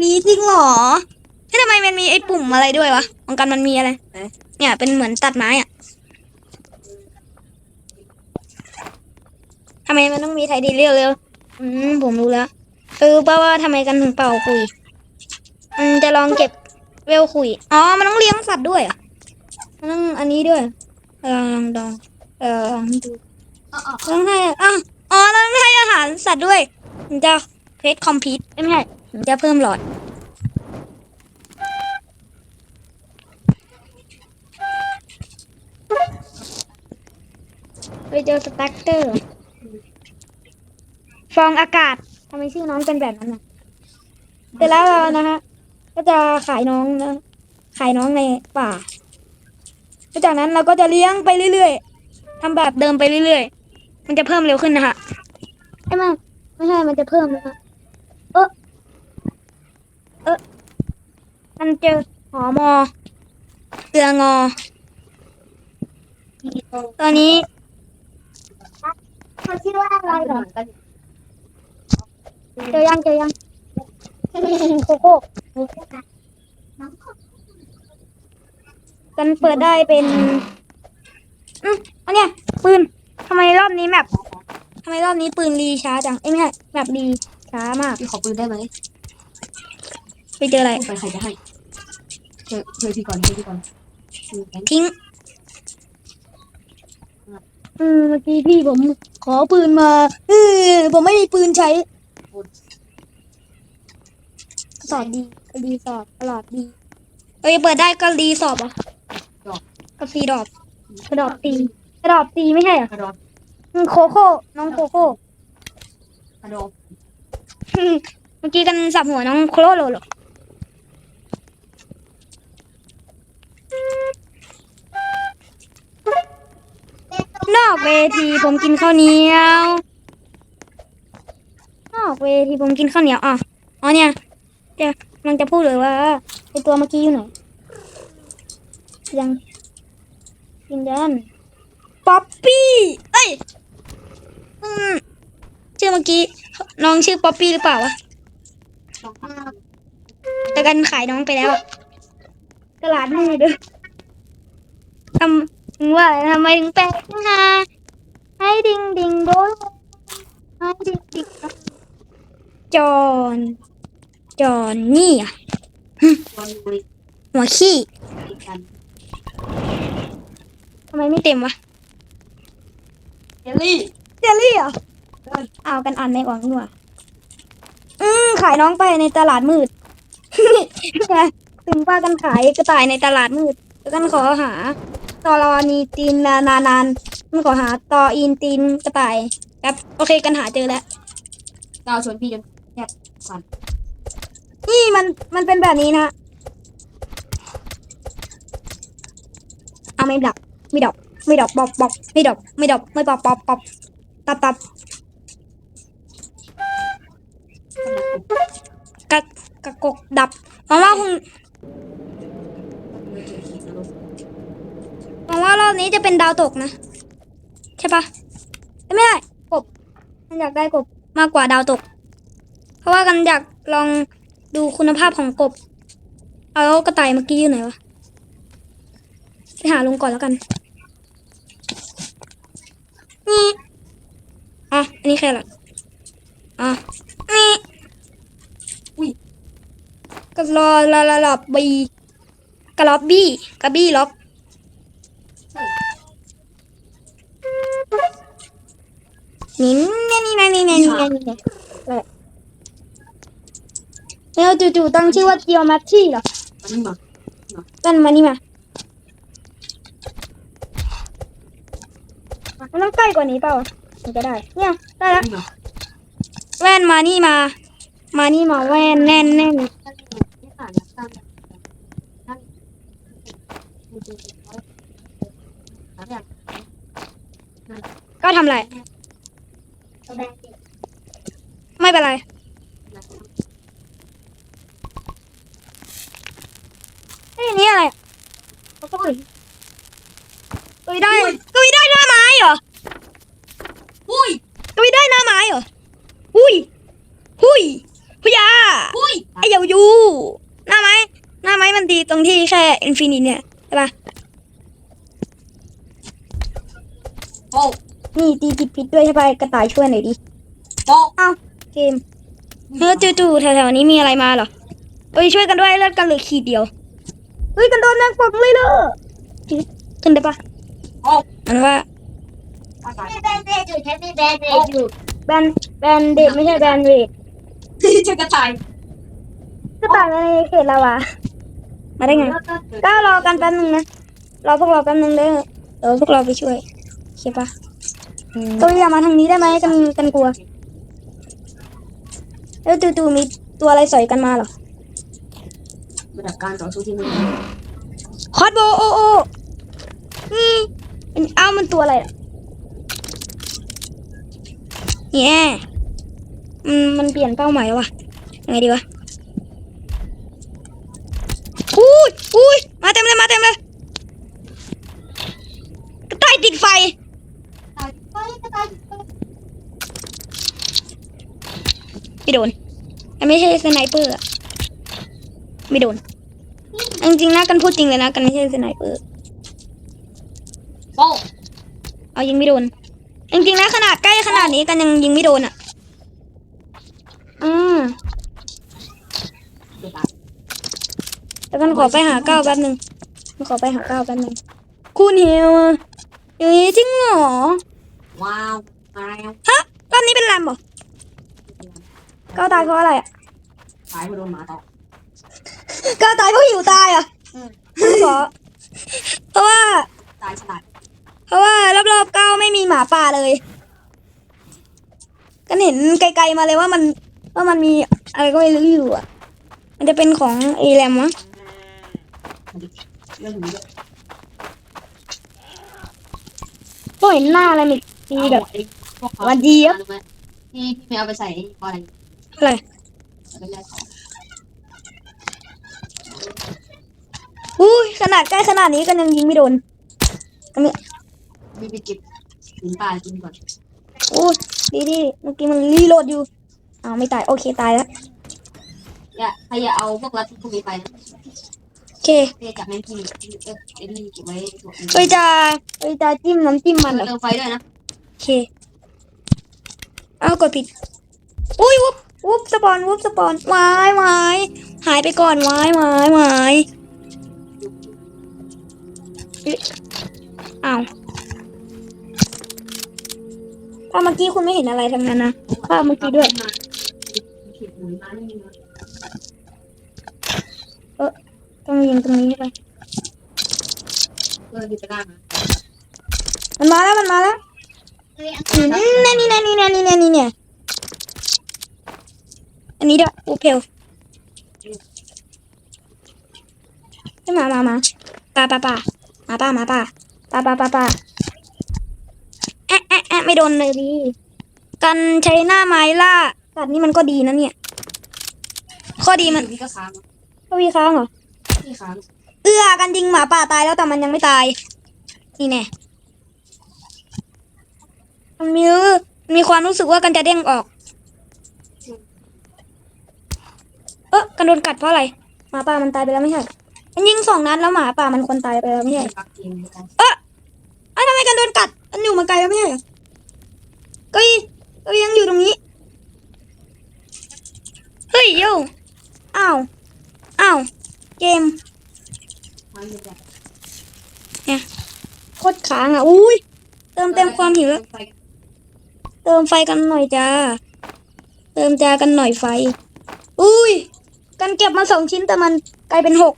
มีจริงเหรอเฮ้ยทำไมมันมีไอ้ปุ่มอะไรด้วยวะของกันมันมีอะไร เนี่ย เป็นเหมือนตัดไม้อะทำไมมันต้องมีไทยดีเร็วๆอืมผมรู้แล้วคือเพราะว่าทำไมกันถึงเป่าคุยมันจะลองเก็บเวลคุย อ๋อ มันต้องเลี้ยงสัตว์ด้วยเหรอะมันต้องอันนี้ด้วยเออลองดองเออลองดูอ๋ออ๋อต้องให้อะอ๋อต้องให้อาหารสัตว์ด้วยมันจะ เพชรคอมพิวไม่ใช่มันจะเพิ่มหลอด ไปเจอสแต็กเตอร์ ฟองอากาศทำไมชื่อน้องเป็นแบบนั้นนะเสร็จแล้วเรานะฮะ ก็จะขายน้องนะ ขายน้องในป่าแล้วจากนั้นเราก็จะเลี้ยงไปเรื่อยๆทำแบบเดิมไปเรื่อยๆ มันจะเพิ่มเร็วขึ้นนะฮะไอ้มันไม่ใช่ มันจะเพิ่มนะฮะ เออเออมันเจอหอมอเรืองอ ตัวนี้เขาชื่อว่าอะไรเหรอเจอยังเจอยังโคโค่กันเปิดได้เป็นอืมอันเนี้ยปืนทำไมรอบนี้แมปทำไมรอบนี้ปืนรีช้าจังเอ้ยไม่ใช่แมปรี ช้ามากพี่ขอปืนได้ไหมไปเจออะไรพูดไปใครจะให้เจอเจอพี่ก่อนเจอพี่ก่อนอืมงั้นทิ้งเออเมื่อกี้พี่ผมขอปืนมาเออผมไม่มีปืนใช้สอบดีดีสอบตลอดดีเอ้ยเปิดได้ก็ดีสอบอะก็ซีดอบกระดอบตีกระดอบตีไม่ใช่เหรอกระดองอืมโคโค่น้องโคโค่กระดองอืม เมื่อกี้กันสับหัวน้องโคโลโลหรอนอกเวทีผมกินข้าวเหนียว นอกเวทีผมกินข้าวเหนียวอะอ๋อเนี่ยเดี๋ยวกำลังจะพูดเลยว่าไอตัวเมื่อกี้อยู่ไหนยังกินยันป๊อปปี้ เอ้ยอืมชื่อเมื่อกี้ น้องชื่อป๊อปปี้หรือเปล่าวะสองห้าแต่กันขายน้องไปแล้วอะตลาดมืดด้วยทำถึงว่าทำไมถึงแปลกนะให้ดิงดิงโบยให้ดิงดิงจอนจอนนี่อะวันบริหัวขี้กันทำไมไม่เต็มวะเจลลี่เจลลี่เหรอ เอากันอ่านไม่ออกนี่หว่าอืมขายน้องไปในตลาดมืดไงถึงว่ากันขายกระต่ายในตลาดมืดแล้วกันขอหาตอรอนีตีนนานานานมันขอหาตออินตีนกระต่ายครับโอเคกันหาเจอแล้วดาวชวนพี่จนแทบสั่นนี่มันมันเป็นแบบนี้นะเอาไม่ดับไม่ดับไม่ดับปอบปอบไม่ดับไม่ดับไม่ปอบปอบปอบตับตับ กะกะกกดับหวังว่าคงหวังว่ารอบนี้จะเป็นดาวตกนะ ใช่ปะเอ้ยไม่ได้กบมันอยากได้กบมากกว่าดาวตก เพราะว่ากันอยากลองดูคุณภาพของกบ เอาแล้วกระต่ายเมื่อกี้อยู่ไหนวะไปหาลุงก่อนแล้วกันนี่อะอันนี้แค่ละอะนี่ อุ้ยกระลอลาลาลอบบีกระลอบบี้กระบี้ล็อกนี่นี่นี่นี่นี่นี่นี่นี่แล้วจู่ๆตั้งชื่อว่าเจียวแมทชี่เหรอมันนี่มากันมานี่มามันต้องใกล้กว่านี้เปล่าถึงจะได้ เนี่ย ได้แล้ว แว่นมานี่มา มานี่มาแว่นแน่นแน่นก็ทำไร ไม่เป็นไร เฮ้ยนี่อะไรตุยได้ตุยได้ด้วยไม้เหรอ อุ้ย หน้าไม้หน้าไม้มันดีตรงที่แค่อินฟินิตเนี่ยใช่ปะโป๊ะนี่ตีผิดผิดด้วยใช่ปะกระต่ายช่วยหน่อยดิโป๊ะเอ้าเกมเฮ้ยจู่ๆแถวๆนี้มีอะไรมาเหรอเอ้ยช่วยกันด้วยเลือดกันเหลือขีดเดียวเฮ้ยกันโดนแมงป่องเลยเลยขึ้นได้ปะโป๊ะมันว่าตายตายแบนเดดอยู่ฉันมีแบนเดดอยู่แบนแบนเดดไม่ใช่แบนเรดเจอกระต่าย ก็ตายในเขตเราอะมาได้ไงก็รอกันแป๊บนึงนะรอพวกเราแป๊บนึงเด้อเดี๋ยวพวกเราไปช่วยโอเคปะตัวอย่ามาทางนี้ได้ไหมกันกันกลัวแล้วจู่ๆมีตัวอะไรสอยกันมาเหรอระดับการต่อสู้ที่นี่คอสโบโอโอนี่มันเอ้ามันตัวอะไรอะเนี่ยมันมันเปลี่ยนเป้าหมายแล้ววะยังไงดีวะอุ้ยอุ้ยมาเต็มเลยมาเต็มเลยกระต่ายติดไฟ ตายไปก็ตายไป ไม่โดนอันไม่ใช่สไนเปอร์อะไม่โดนเอาจริงๆนะกันพูดจริงเลยนะกันไม่ใช่สไนเปอร์โป๊ะเอายิงไม่โดนจริงๆนะขนาดใกล้ขนาดนี้กันยังยิงไม่โดนอะ อืมเดี๋ยวตายแต่กันขอไปหาก้าวแป๊บนึงกันขอไปหาก้าวแป๊บนึงคุณเฮียวอะอย่างนี้จริงเหรอว้าวมาแล้วฮะรอบนี้เป็นแรมเหรอ ก้าวตายเพราะอะไรอะตายเพราะโดนหมาต่อก้าวตายเพราะหิวตายอะขอเพราะว่าตายฉลาดเพราะว่ารอบๆก้าวไม่มีหมาป่าเลยกันเห็นไกลๆมาเลยว่ามันว่ามันมีอะไรก็ไม่รู้อยู่อะ มันจะเป็นของเอแรมมั้งเรื่องนี้ด้วยก็เห็นหน้าอะไรมีมีแบบพวกเขาวันดีครับที่ที่ไม่เอาไปใส่พออะไร อะไรเอาไปแลกของอุ้ยขนาดใกล้ขนาดนี้ก็ยังยิงไม่โดนอันนี้มีไปเก็บถึงปลากินก่อนอุ้ยดีดีเมื่อกี้มันรีโหลดอยู่อ้าวไม่ตาย โอเคตายแล้วอย่าใครอย่าเอาพวกรัดพวกนี้ไปนะโอเคเพื่อจับแมงกี้เออเอ็นนี่เก็บไว้ตัวเองเอ้ยจะเอ้ยจะจิ้มน้ำจิ้มมันเหรอเติมไฟด้วยนะโอเค เอากดผิดอุ้ยวุบ วุบสปอนวุบสปอนวายวายหายไปก่อนวายวายวายเอ๊ะอ้าวภาพเมื่อกี้คุณไม่เห็นอะไรทั้งนั้นนะภาพเมื่อกี้ด้วยเขียนหมุนมานี่นะต้องยิงตรงนี้ไปเออหยิบไปได้มามันมาแล้วมันมาแล้วเฮ้ยอืมนี่นี่นี่นี่นี่นี่นี่เนี่ย อันนี้ด้วยอูเพลให้มา มา มาปาปาปามาป้ามาป้าปาปาปาปาแอะแอะแอะไม่โดนเลยดีกันใช้หน้าไม้ล่าสัตว์นี่มันก็ดีนะเนี่ย ข้อดีมันนี่ก็ค้างก็มีค้างเหรอนี่ค้างเอื้อกันยิงหมาป่าตายแล้วแต่มันยังไม่ตาย นี่แน่มันมีมีความรู้สึกว่ากันจะเด้งออก เออกันโดนกัดเพราะอะไรหมาป่ามันตายไปแล้วไม่ใช่ มันยิงสองนัดแล้วหมาป่ามันคนตายไปแล้วไม่ใช่เกมกันเอ้ทำไมกันโดนกัดมันอยู่มาไกลแล้วไม่ใช่ก็ยก็ยังอยู่ตรงนี้ เฮ้ยโยอ้าวอ้าวเกมค้างอยู่แต่โคตรค้างอะ อุ้ยเติมเต็มความหิวแล้วเติมไฟกันหน่อยจ้า เติมจากันหน่อยไฟ อุ้ย กันเก็บมาสองชิ้นแต่มันกลายเป็นหก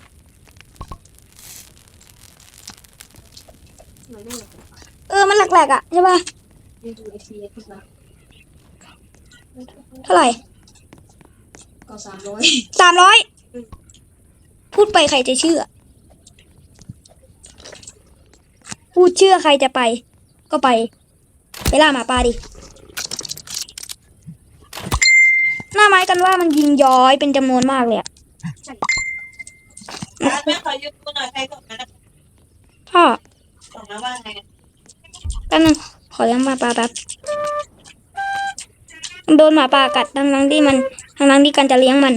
ไม่ได้เลยเออมันแหลกๆอะใช่ป่ะนี่ดูไอซีขึ้นมาเท่าไหร่ก็สามร้อยสามร้อยพูดไปใครจะเชื่อ พูดเชื่อใครจะไป ก็ไป ไปล่าหมาป่าดิ หน้าไม้กันว่ามันยิงย้อยเป็นจำนวนมากเลยอะแม่ขอยืมกูหน่อยใครส่งนะพ่อส่งมาว่าไงแป๊บนึงขอเลี้ยงหมาป่าแป๊บโดนหมาป่ากัดทั้งทั้งที่มันทั้งทั้งที่กันจะเลี้ยงมัน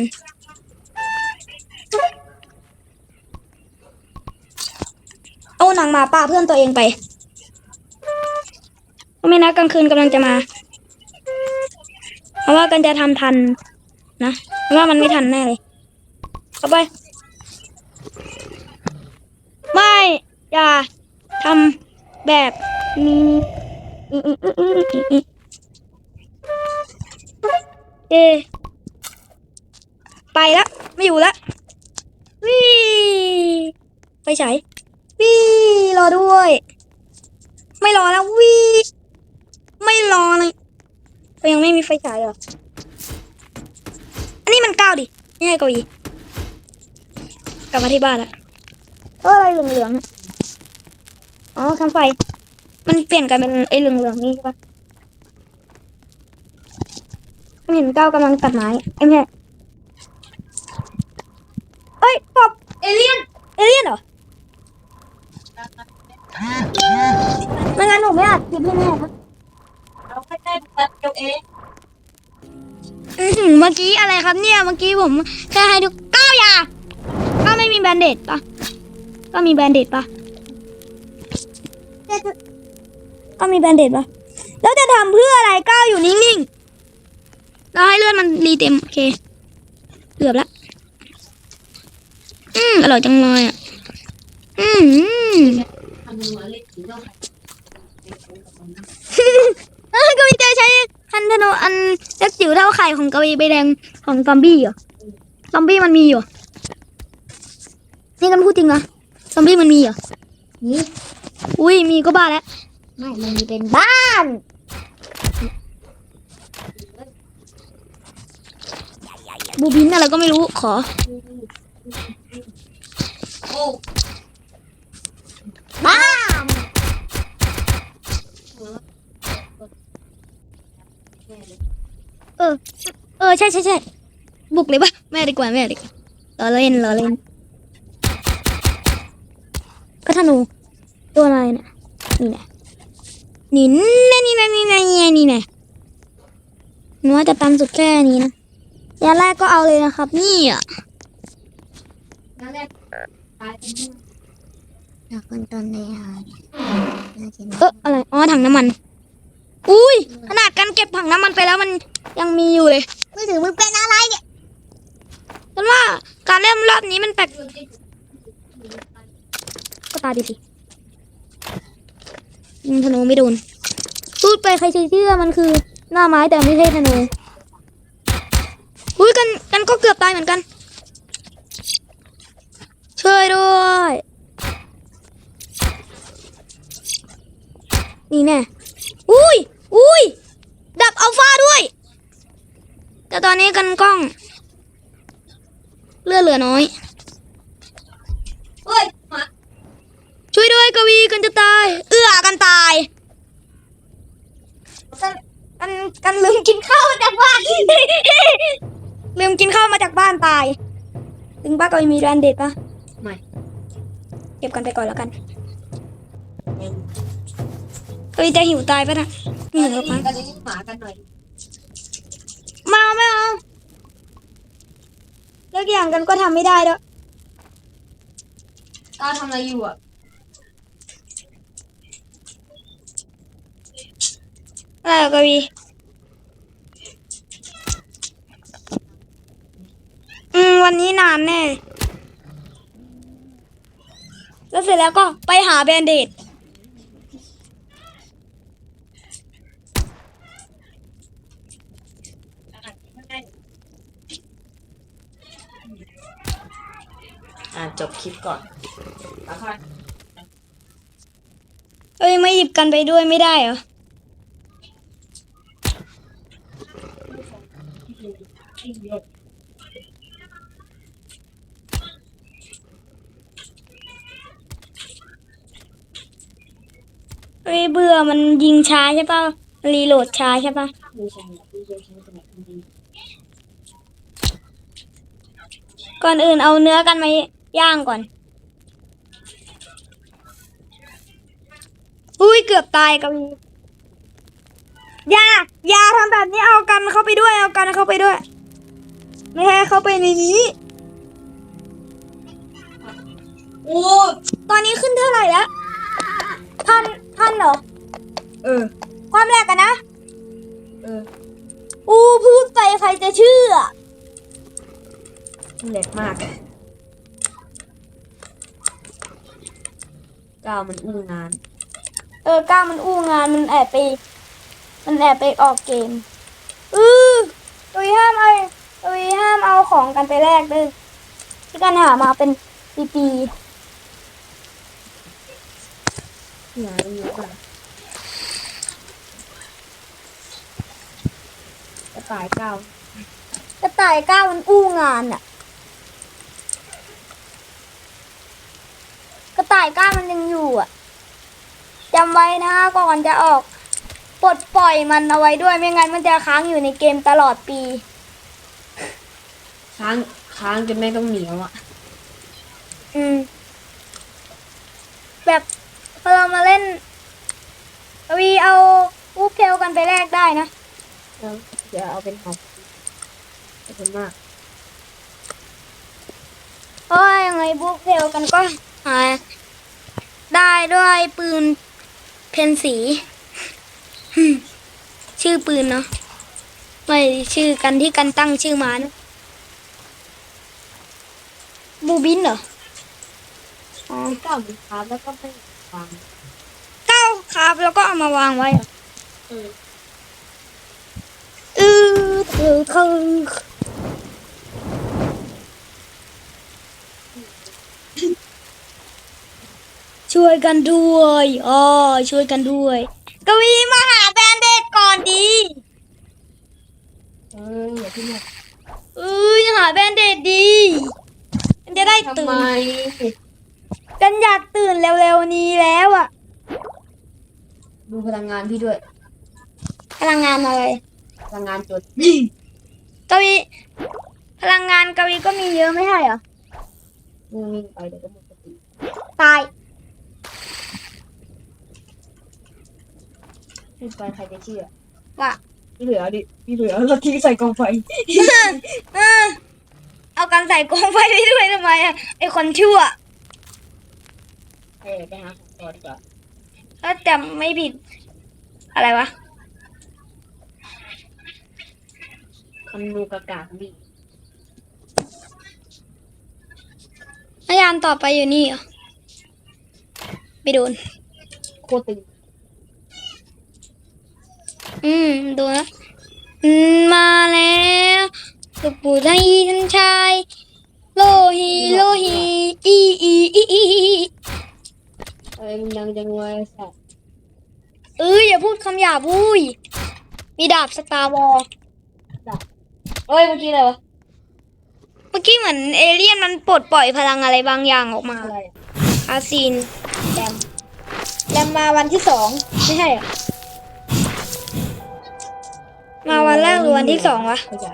เอาหนังหมาป่าเพื่อนตัวเองไปไม่นะกลางคืนกำลังจะมา เพราะว่ากันจะทำทันนะเพราะว่ามันไม่ทันแน่เลยเอาไป ไม่อย่าทำแบบนี้เอไปละไม่อยู่ละวิไปฉายวิรอด้วย ไม่รอแล้ววิไม่รอเลย ยังไม่มีไฟฉายเหรออันนี้มันก้าวดิไม่ให้เก้าอี้กลับมาที่บ้านละเอออะไรเหลืองๆอะอ๋อคำไฟ มันเปลี่ยนกันเป็นไอ้เหลืองๆนี่ใช่ปะไม่เห็นก้าวกำลังตัดไม้ไอ้แม่เอ้ยปอบเอเลี่ยนเอเลี่ยนเหรอไม่งั้นหนูไม่อัดคลิปให้แม่ครับเรา แค่ได้ตัดตัวเองอื้อหือเมื่อกี้อะไรครับเนี่ยเมื่อกี้ผมแค่ให้ดูก้าวอยาก้าวไม่มีแบนเดดปะก็มีแบนเดดปะก็มีแบนเดดปะแล้วจะทำเพื่ออะไรก้าวอยู่นิ่งๆเราให้เลือดมันรีเต็มโอเคเกือบละอืมอร่อยจังเลยอะอืมทำมือเล็ กถึงต้องเออกวีจะใช้คันธนูอันเล็กจิ๋วเท่าไข่ของกวีใบแดงของซอมบี้เหรอซอมบี้มันมีอยู่นี่กันพูดจริงเหรอซอมบี้มันมีเหรอนี่อุ้ยมีก็บ้าแล้วไม่มันมีเป็นบ้านบูบินอะไรก็ไม่รู้ขอ โอ้ บ้าน เออ ใช่ใช่ใช่บุกเลยปะแม่ดีกว่าแม่ดีกว่าล้อเล่นล้อเล่น ก็ธนูตัวอะไรเนี่ยนี่แหละนี่แน่นี่แน่นี่แน่นี่แน่นี่แน่หนูว่าจะตันสุดแค่นี้นะยาแรกก็เอาเลยนะครับ นี่อะนั่นแหละตายเป็นอยากเป็นต้นเลยค่ะน่ากินเอออะไร อ๋อถังน้ำมัน อุ้ยขนาดการเก็บถังน้ำมันไปแล้วมันยังมีอยู่เลยมือถือมึงเป็นอะไรเนี่ยฉันว่าการเล่นรอบนี้มันแปลกก็ตายไปสิยิงธนูไม่โดนพูดไปใครจะเชื่อมันคือ หน้าไม้แต่ไม่ใช่ธนูอุ้ยกันกันก็เกือบตายเหมือนกันช่วยด้วยนี่แน่อุ้ย อุ้ย ดับอัลฟาด้วย แต่ตอนนี้กันกล้อง เลือดเหลือน้อยเฮ้ยมาช่วยด้วยกวีกันจะตาย เอื้อกันตาย กันกันกันลืมกินข้าวมาจากบ้าน ลืมกินข้าวมาจากบ้านตายถึงป้ากวีมีแรนเด็ดปะไม่ เก็บกันไปก่อนแล้วกัน กวีจะหิวตายปะนะไม่หิวหรอกมั้งกันนี้หมากันหน่อยไม่เอาไม่เอาเลิกอย่างกันก็ทำไม่ได้แล้วตาทำอะไรอยู่อะอะไรอะกวีอืมวันนี้นานแน่ แล้วเสร็จแล้วก็ไปหาแบนเดด อ่าจบคลิปก่อนเอ้ยไม่หยิบกันไปด้วยไม่ได้เหรอเอ้ยเบื่อมันยิงช้าใช่ป่ะรีโหลดช้าใช่ป่ะก่อนอื่นเอาเนื้อกันไหม ย่างก่อน อุ้ยเกือบตายกับอย่าอย่าทำแบบนี้เอากันเข้าไปด้วยเอากันเข้าไปด้วย ไม่ให้เข้าไปในนี้โอ้ตอนนี้ขึ้นเท่าไหร่แล้วยพันพันเหรอ เออ ความแรกกันนะ เออ อู้พูดไปใครจะเชื่อแหลกมาก ก้าวมันอู้งาน เออก้าวมันอู้งานมันแอบไป มันแอบไปออกเกมอือตุยห้ามเอาตุยห้ามเอาของกันไปแลกด้วยที่กันหามาเป็นปีงานมันเยอะมากกระต่ายก้าวๆกระต่ายก้าวมันอู้งานอะ กระต่ายก้าวมันยังอยู่อะจำไว้นะก่อนจะออกปลดปล่อยมันเอาไว้ด้วยไม่งั้นมันจะค้างอยู่ในเกมตลอดปี ค้างค้างจนแม่ต้องเหนียวอะ อืม แบบพอเรามาเล่นวีเอาอูเพลกันไปแลกได้นะแล้วเดี๋ยวเอาเป็นหอกขอบคุณมากเพราะว่ายังไงบูเพลกันก็ หาได้ด้วยปืนเพนสี ชื่อปืนเนาะไม่ชื่อกันที่กันตั้งชื่อมานะบูบินเหรออ๋อก้าวมันค้างแล้วก็ไม่วางเก้าครับแล้วก็เอามาวางไว้เหรอเอออือถือคือ ช่วยกันด้วยอ๋อช่วยกันด้วย กวีมาหาแบนเดดก่อนดีเอออย่าที่เนี่ยเอ้ยหาแบนเดดดีมันจะได้ทำตื่ไมนกันอยากตื่นเร็วๆนี้แล้วอะดูพลังงานพี่ด้วย พลังงานอะไรพลังงานจดกวีพลังงานกวีก็มีเยอะไม่ใช่เหรอวิ่งวิ่งไปเดี๋ยวก็หมดสติตาย วิ่งไปใครจะเชื่อว่ะพี่เหลือดิพี่เหลือแล้วทิ้งใส่กองไฟเออเอากันใส่กองไฟไปด้วยทำไมอะไอคนชั่วเออไปหาของต่อดีกว่าถ้าจำไม่ผิด อะไรวะคำนูกากากดีพยานต่อไปอยู่นี่เหรอไม่โดน โคตรตึง อืมโดนแล้วอืมมาแล้วลูกปู่ไทยท่านชาย โลฮีโลฮีอีอีอีอีอีเอ้ยมันยังจะงวยสัตว์เอ้ยอย่าพูดคำหยาบวุ้ยมีดาบสตาร์วอลเอ้ยเมื่อกี้อะไรวะ เมื่อกี้เหมือนเอเลี่ยนมันปลดปล่อยพลังอะไรบางอย่างออกมาอะไรอะอาซีนแรมแรมมาวันที่สองไม่ใช่เหรอ มาวันแรกหรือวันที่สองวะเข้าใจ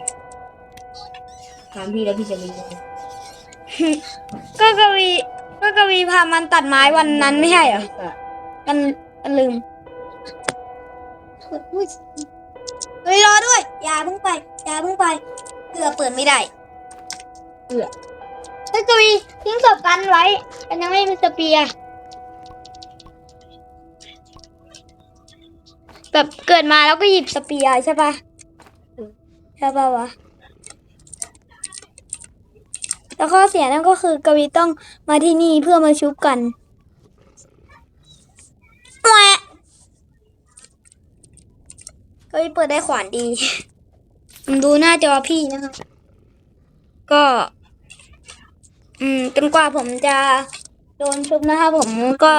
ถามพี่แล้วพี่จะรู้เลยก็กวีก็กวีพามันตัดไม้วันนั้นไม่ใช่เหรอมันมันลืมเฮ้ยรอด้วย อย่าเพิ่งไป อย่าเพิ่งไปเกือเปิดไม่ได้เอื้อเฮ้ยกวีทิ้งศพกันไว้กันยังไม่มีสเปียร์ แบบเกิดมาแล้วก็หยิบสเปียร์ใช่ปะใช่ปะวะ แล้วข้อเสียนั่นก็คือกวีต้องมาที่นี่เพื่อมาชุบกันแหวะกวีเปิดได้ขวานดีผมดูหน้าจอพี่นะคะก็ อืมจนกว่าผมจะโดนชุบนะคะผมก็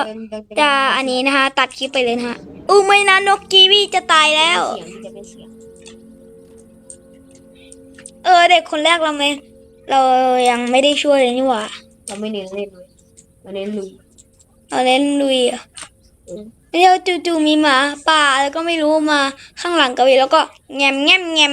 จะอันนี้นะคะ ตัดคลิปไปเลยนะคะ อู้ไม่นะนกกีวีจะตายแล้ว เสียงจะไม่เสียงเออ เด็กคนแรกเราไม่ เรายังไม่ได้ช่วยเลยนี่หว่าเราไม่เน้นเล่นเลยเราเน้นลุยเราเล่นลุยอะเออแล้วจู่ๆมีหมาป่าแล้วก็ไม่รู้มาข้างหลังกวีแล้วก็แงมแงมแงม